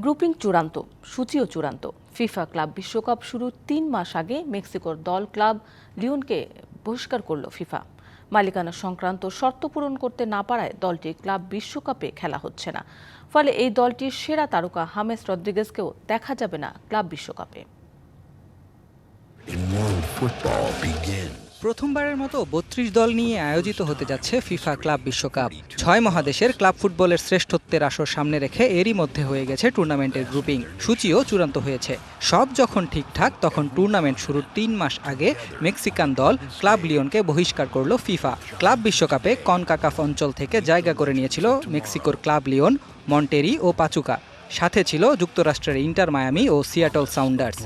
Grouping চূড়ান্ত, সূচিও চূড়ান্ত। FIFA club বিশ্বকাপ শুরুর তিন মাস আগে মেক্সিকোর দল ক্লাব লিওনকে বহিষ্কার করল ফিফা। মালিকানা সংক্রান্ত শর্ত পূরণ করতে না পারায় দলটি ক্লাব বিশ্বকাপে খেলা হচ্ছে না। ফলে এই দলটির সেরা তারকা হামেস রদ্রিগেজকেও দেখা যাবে না ক্লাব বিশ্বকাপে। প্রথমবারের মতো বত্রিশ দল নিয়ে আয়োজিত হতে যাচ্ছে ফিফা ক্লাব বিশ্বকাপ। ছয় মহাদেশের ক্লাব ফুটবলের শ্রেষ্ঠত্বের আসর সামনে রেখে এরই মধ্যে হয়ে গেছে টুর্নামেন্টের গ্রুপিং। সূচিও চূড়ান্ত হয়েছে। সব যখন ঠিকঠাক, তখন টুর্নামেন্ট শুরুর তিন মাস আগে মেক্সিকান দল ক্লাব লিওনকে বহিষ্কার করল ফিফা। ক্লাব বিশ্বকাপে কনকাকাফ অঞ্চল থেকে জায়গা করে নিয়েছিল মেক্সিকোর ক্লাব লিওন মন্টেরি ও পাচুকা। সাথে ছিল যুক্তরাষ্ট্রের ইন্টার মায়ামি ও সিয়াটল সাউন্ডার্স।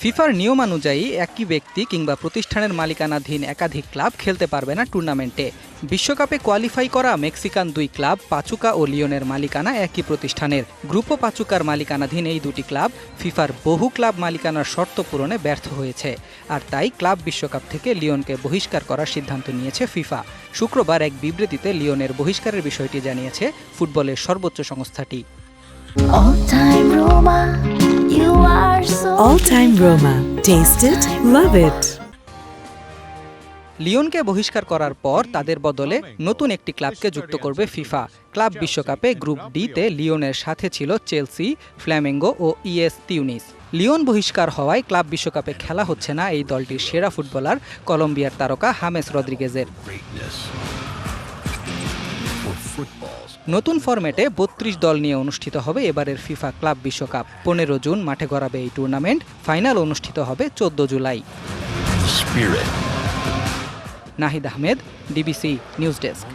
ফিফার নিয়ম অনুযায়ী একই ব্যক্তি কিংবা প্রতিষ্ঠানের মালিকানাধীন একাধিক ক্লাব খেলতে পারবে না টুর্নামেন্টে। বিশ্বকাপে কোয়ালিফাই করা মেক্সিকান দুই ক্লাব পাচুকা ও লিওনের মালিকানা একই প্রতিষ্ঠানের গ্রুপো পাচুকার মালিকানাধীন এই দুটি ক্লাব ফিফার বহু ক্লাব মালিকানার শর্ত পূরণে ব্যর্থ হয়েছে আর তাই ক্লাব বিশ্বকাপ থেকে লিওনকে বহিষ্কার করার সিদ্ধান্ত নিয়েছে ফিফা শুক্রবার এক বিবৃতিতে লিওনের বহিষ্কারের বিষয়টি জানিয়েছে ফুটবলের সর্বোচ্চ সংস্থাটি All time Roma, you are so All Time Roma. Taste it, love it. লিওনকে বহিষ্কার করার পর তাদের বদলে নতুন একটি ক্লাবকে যুক্ত করবে ফিফা। ক্লাব বিশ্বকাপে গ্রুপ ডিতে লিওনের সাথে ছিল চেলসি, ফ্ল্যামেঙ্গো ও ইএস তিউনিস। লিওন বহিষ্কার হওয়ায় ক্লাব বিশ্বকাপে খেলা হচ্ছে না এই দলটির সেরা ফুটবলার, কলম্বিয়ার তারকা হামেস রদ্রিগেজের। নতুন ফরম্যাটে বত্রিশ দল নিয়ে অনুষ্ঠিত হবে এবারের ফিফা ক্লাব বিশ্বকাপ। পনেরো জুন মাঠে গড়াবে এই টুর্নামেন্ট, ফাইনাল অনুষ্ঠিত হবে চোদ্দ July. Nahid Ahmed DBC news desk.